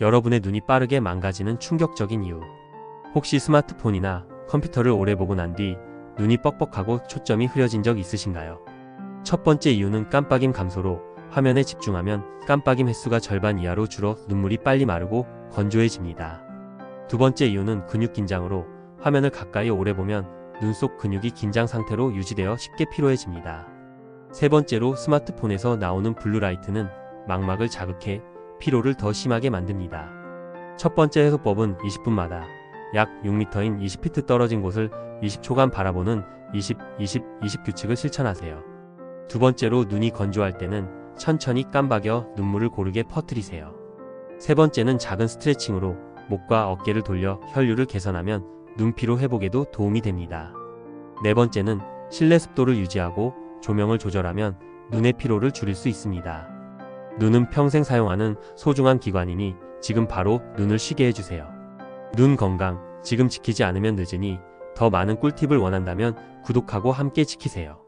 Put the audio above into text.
여러분의 눈이 빠르게 망가지는 충격적인 이유. 혹시 스마트폰이나 컴퓨터를 오래 보고 난 뒤 눈이 뻑뻑하고 초점이 흐려진 적 있으신가요? 첫 번째 이유는 깜빡임 감소로 화면에 집중하면 깜빡임 횟수가 절반 이하로 줄어 눈물이 빨리 마르고 건조해집니다. 두 번째 이유는 근육 긴장으로 화면을 가까이 오래 보면 눈 속 근육이 긴장 상태로 유지되어 쉽게 피로해집니다. 세 번째로 스마트폰에서 나오는 블루라이트는 망막을 자극해 피로를 더 심하게 만듭니다. 첫 번째 해소법은 20분마다 약 6m인 20피트 떨어진 곳을 20초간 바라보는 20, 20, 20 규칙을 실천하세요. 두 번째로 눈이 건조할 때는 천천히 깜박여 눈물을 고르게 퍼뜨리세요. 세 번째는 작은 스트레칭으로 목과 어깨를 돌려 혈류를 개선하면 눈피로 회복에도 도움이 됩니다. 네 번째는 실내 습도를 유지하고 조명을 조절하면 눈의 피로를 줄일 수 있습니다. 눈은 평생 사용하는 소중한 기관이니 지금 바로 눈을 쉬게 해주세요. 눈 건강 지금 지키지 않으면 늦으니 더 많은 꿀팁을 원한다면 구독하고 함께 지키세요.